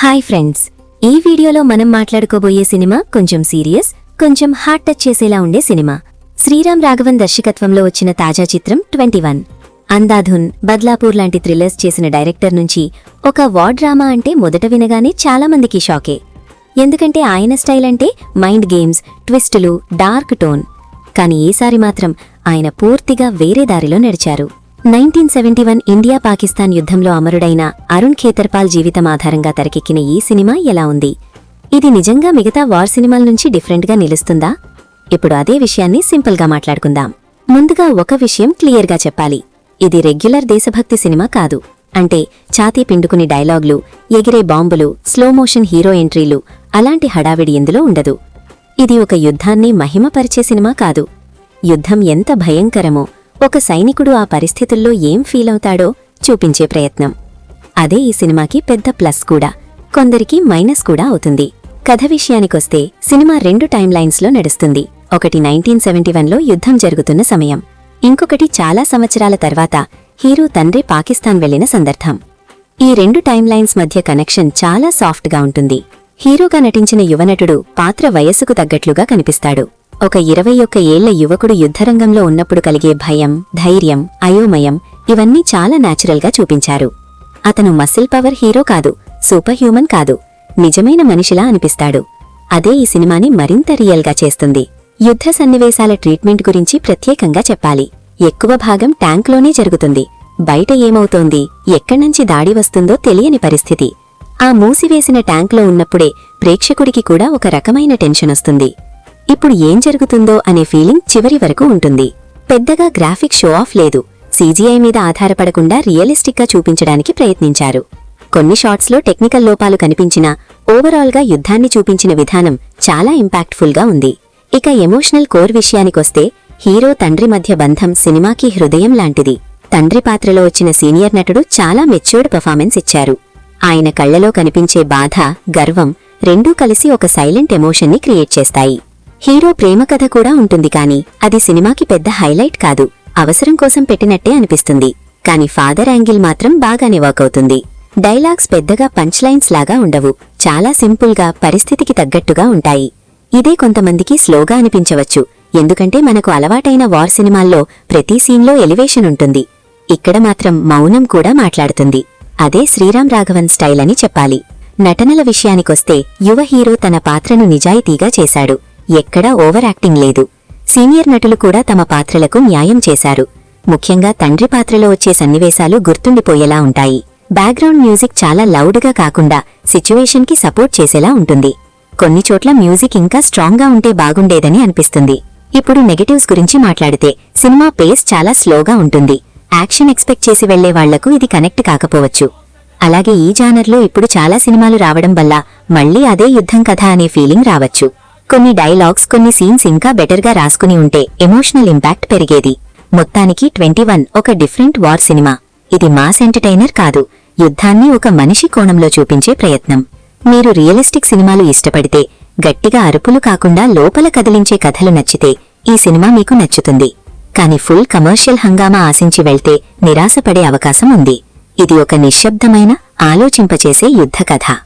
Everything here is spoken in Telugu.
Hi friends. ఈ వీడియోలో మనం మాట్లాడుకోబోయే సినిమా కొంచెం సీరియస్ కొంచెం హార్ట్ టచ్ చేసేలా ఉండే సినిమా. శ్రీరామ్ రాఘవన్ దర్శకత్వంలో వచ్చిన తాజా చిత్రం ట్వంటీ వన్. అందాధున్ బద్లాపూర్ లాంటి థ్రిల్లర్స్ చేసిన డైరెక్టర్ నుంచి ఒక వార్ డ్రామా అంటే మొదట వినగానే చాలా మందికి షాకే. ఎందుకంటే ఆయన స్టైల్ అంటే మైండ్ గేమ్స్ ట్విస్టులు డార్క్ టోన్ కానీ ఈసారి మాత్రం ఆయన పూర్తిగా వేరే దారిలో నడిచారు. Nineteen seventy one India Pakistan యుద్ధంలో అమరుడైన అరుణ్ ఖేతర్పాల్ జీవితం ఆధారంగా తెరకెక్కిన ఈ సినిమా ఎలా ఉంది? ఇది నిజంగా మిగతా వార్ సినిమాల నుంచి డిఫరెంట్గా నిలుస్తుందా? ఇప్పుడు అదే విషయాన్ని సింపుల్గా మాట్లాడుకుందాం. ముందుగా ఒక విషయం క్లియర్గా చెప్పాలి. ఇది రెగ్యులర్ దేశభక్తి సినిమా కాదు. అంటే ఛాతీ పిండుకుని డైలాగ్లు ఎగిరే బాంబులు స్లో మోషన్ హీరో ఎంట్రీలు అలాంటి హడావిడి ఇందులో ఉండదు. ఇది ఒక యుద్ధాన్ని మహిమపరిచే సినిమా కాదు. యుద్ధం ఎంత భయంకరమో ఒక సైనికుడు ఆ పరిస్థితుల్లో ఏం ఫీలవుతాడో చూపించే ప్రయత్నం. అదే ఈ సినిమాకి పెద్ద ప్లస్ కూడా. కొందరికి మైనస్ కూడా అవుతుంది. కథ విషయానికొస్తే సినిమా రెండు టైమ్ లైన్స్లో నడుస్తుంది. ఒకటి నైన్టీన్ సెవెంటీ వన్లో యుద్ధం జరుగుతున్న సమయం. ఇంకొకటి చాలా సంవత్సరాల తర్వాత హీరో తండ్రి పాకిస్తాన్ వెళ్ళిన సందర్భం. ఈ రెండు టైమ్ లైన్స్ మధ్య కనెక్షన్ చాలా సాఫ్ట్గా ఉంటుంది. హీరోగా నటించిన యువనటుడు పాత్ర వయస్సుకు తగ్గట్లుగా కనిపిస్తాడు. ఒక ఇరవై ఒక్క ఏళ్ళ యువకుడు యుద్ధరంగంలో ఉన్నప్పుడు కలిగే భయం ధైర్యం అయోమయం ఇవన్నీ చాలా న్యాచురల్గా చూపించారు. అతను మసిల్ పవర్ హీరో కాదు సూపర్ హ్యూమన్ కాదు నిజమైన మనిషిలా అనిపిస్తాడు. అదే ఈ సినిమాని మరింత రియల్గా చేస్తుంది. యుద్ధ సన్నివేశాల ట్రీట్మెంట్ గురించి ప్రత్యేకంగా చెప్పాలి. ఎక్కువ భాగం ట్యాంక్లోనే జరుగుతుంది. బయట ఏమవుతోంది ఎక్కడ్నుంచి దాడి వస్తుందో తెలియని పరిస్థితి. ఆ మూసివేసిన ట్యాంక్లో ఉన్నప్పుడే ప్రేక్షకుడికి కూడా ఒక రకమైన టెన్షన్ వస్తుంది. ఇప్పుడు ఏం జరుగుతుందో అనే ఫీలింగ్ చివరి వరకు ఉంటుంది. పెద్దగా గ్రాఫిక్ షో ఆఫ్ లేదు. సీజీఐ మీద ఆధారపడకుండా రియలిస్టిక్గా చూపించడానికి ప్రయత్నించారు. కొన్ని షాట్స్లో టెక్నికల్ లోపాలు కనిపించినా ఓవరాల్గా యుద్ధాన్ని చూపించిన విధానం చాలా ఇంపాక్ట్ఫుల్గా ఉంది. ఇక ఎమోషనల్ కోర్ విషయానికొస్తే హీరో తండ్రి మధ్య బంధం సినిమాకి హృదయం లాంటిది. తండ్రి పాత్రలో వచ్చిన సీనియర్ నటుడు చాలా మెచ్యూర్డ్ పర్ఫార్మెన్స్ ఇచ్చారు. ఆయన కళ్ళలో కనిపించే బాధ గర్వం రెండూ కలిసి ఒక సైలెంట్ ఎమోషన్ని క్రియేట్ చేస్తాయి. హీరో ప్రేమ కథ కూడా ఉంటుంది కానీ అది సినిమాకి పెద్ద హైలైట్ కాదు. అవసరం కోసం పెట్టినట్టే అనిపిస్తుంది. కానీ ఫాదర్ యాంగిల్ మాత్రం బాగానే వర్క్ అవుతుంది. డైలాగ్స్ పెద్దగా పంచ్ లైన్స్ లాగా ఉండవు. చాలా సింపుల్గా పరిస్థితికి తగ్గట్టుగా ఉంటాయి. ఇదే కొంతమందికి స్లోగా అనిపించవచ్చు. ఎందుకంటే మనకు అలవాటైన వార్ సినిమాల్లో ప్రతి సీన్లో ఎలివేషన్ ఉంటుంది. ఇక్కడ మాత్రం మౌనం కూడా మాట్లాడుతుంది. అదే శ్రీరామ్ రాఘవన్ స్టైల్ అని చెప్పాలి. నటనల విషయానికొస్తే యువ హీరో తన పాత్రను నిజాయితీగా చేశాడు. ఎక్కడా ఓవర్ యాక్టింగ్ లేదు. సీనియర్ నటులు కూడా తమ పాత్రలకు న్యాయం చేశారు. ముఖ్యంగా తండ్రి పాత్రలో వచ్చే సన్నివేశాలు గుర్తుండిపోయేలా ఉంటాయి. బ్యాక్గ్రౌండ్ మ్యూజిక్ చాలా లౌడ్గా కాకుండా సిచ్యువేషన్కి సపోర్ట్ చేసేలా ఉంటుంది. కొన్ని చోట్ల మ్యూజిక్ ఇంకా స్ట్రాంగ్గా ఉంటే బాగుండేదని అనిపిస్తుంది. ఇప్పుడు నెగటివ్స్ గురించి మాట్లాడితే సినిమా పేస్ చాలా స్లోగా ఉంటుంది. యాక్షన్ ఎక్స్పెక్ట్ చేసి వెళ్ళే వాళ్ళకు ఇది కనెక్ట్ కాకపోవచ్చు. అలాగే ఈ జానర్లో ఇప్పుడు చాలా సినిమాలు రావడం వల్ల మళ్ళీ అదే యుద్ధం కథ అనే ఫీలింగ్ రావచ్చు. కొన్ని డైలాగ్స్ కొన్ని సీన్స్ ఇంకా బెటర్గా రాసుకుని ఉంటే ఎమోషనల్ ఇంపాక్ట్ పెరిగేది. మొత్తానికి ట్వంటీ వన్ ఒక డిఫరెంట్ వార్ సినిమా ఇది మాస్ ఎంటర్టైనర్ కాదు యుద్ధాన్ని ఒక మనిషి కోణంలో చూపించే ప్రయత్నం. మీరు రియలిస్టిక్ సినిమాలు ఇష్టపడితే గట్టిగా అరుపులు కాకుండా లోపల కదిలించే కథలు నచ్చితే ఈ సినిమా మీకు నచ్చుతుంది. కానీ ఫుల్ కమర్షియల్ హంగామా ఆశించి వెళ్తే నిరాశపడే అవకాశం ఉంది. ఇది ఒక నిశ్శబ్దమైన ఆలోచింపచేసే యుద్ధ కథ.